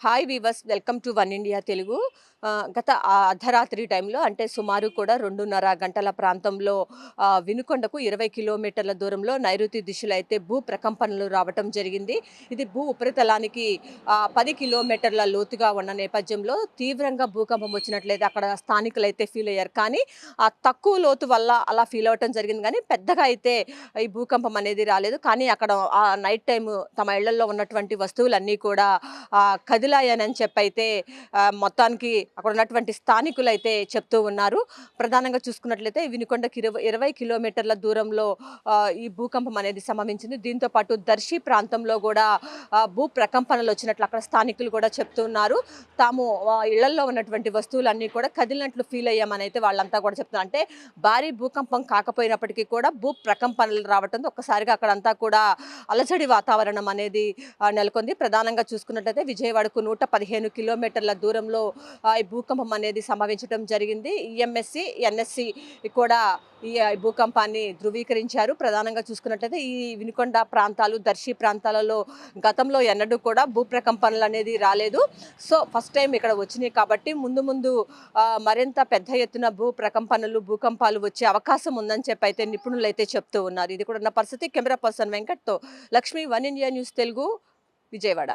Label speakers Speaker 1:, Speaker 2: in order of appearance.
Speaker 1: Hi viewers welcome to one India Telugu గత అర్ధరాత్రి టైంలో అంటే సుమారు కూడా రెండున్నర గంటల ప్రాంతంలో వినుకొండకు ఇరవై కిలోమీటర్ల దూరంలో నైరుతి దిశలో అయితే భూ ప్రకంపనలు రావటం జరిగింది. ఇది భూ ఉపరితలానికి పది కిలోమీటర్ల లోతుగా ఉన్న నేపథ్యంలో తీవ్రంగా భూకంపం వచ్చినట్లయితే అక్కడ స్థానికులు అయితే ఫీల్ అయ్యారు. కానీ ఆ తక్కువ లోతు వల్ల అలా ఫీల్ అవ్వటం జరిగింది. కానీ పెద్దగా అయితే ఈ భూకంపం అనేది రాలేదు. కానీ అక్కడ ఆ నైట్ టైం తమ ఇళ్ళలో ఉన్నటువంటి వస్తువులన్నీ కూడా ఆ, కదిలాయనని చెప్పైతే మొత్తానికి అక్కడ ఉన్నటువంటి స్థానికులు అయితే చెప్తూ ఉన్నారు. ప్రధానంగా చూసుకున్నట్లయితే వినుకొండకి ఇరవై ఇరవై కిలోమీటర్ల దూరంలో ఈ భూకంపం అనేది సంభవించింది. దీంతో పాటు దర్శి ప్రాంతంలో కూడా భూ ప్రకంపనలు వచ్చినట్లు అక్కడ స్థానికులు కూడా చెప్తున్నారు తాము ఇళ్ళలో ఉన్నటువంటి వస్తువులన్నీ కూడా కదిలినట్లు ఫీల్ అయ్యామని అయితే వాళ్ళంతా కూడా చెప్తున్నారు. అంటే భారీ భూకంపం కాకపోయినప్పటికీ కూడా భూ ప్రకంపనలు రావడంతో ఒక్కసారిగా అక్కడంతా కూడా అలజడి వాతావరణం అనేది నెలకొంది. ప్రధానంగా చూసుకున్నట్లయితే విజయవాడకు నూట పదిహేను కిలోమీటర్ల దూరంలో ఈ భూకంపం అనేది సంభవించడం జరిగింది. ఈఎంఎస్సి ఎన్ఎస్సి కూడా ఈ భూకంపాన్ని ధృవీకరించారు. ప్రధానంగా చూసుకున్నట్లయితే ఈ వినుకొండ ప్రాంతాలు దర్శి ప్రాంతాలలో గతంలో ఎన్నడూ కూడా భూ ప్రకంపనలు అనేది రాలేదు. సో ఫస్ట్ టైం ఇక్కడ వచ్చినాయి కాబట్టి ముందు ముందు మరింత పెద్ద ఎత్తున భూ ప్రకంపనలు భూకంపాలు వచ్చే అవకాశం ఉందని చెప్పి అయితే నిపుణులు అయితే చెప్తూ ఉన్నారు. ఇది కూడా ఉన్న పరిస్థితి. Camera person వెంకట్తో Lakshmi one India news Telugu Vijayawada.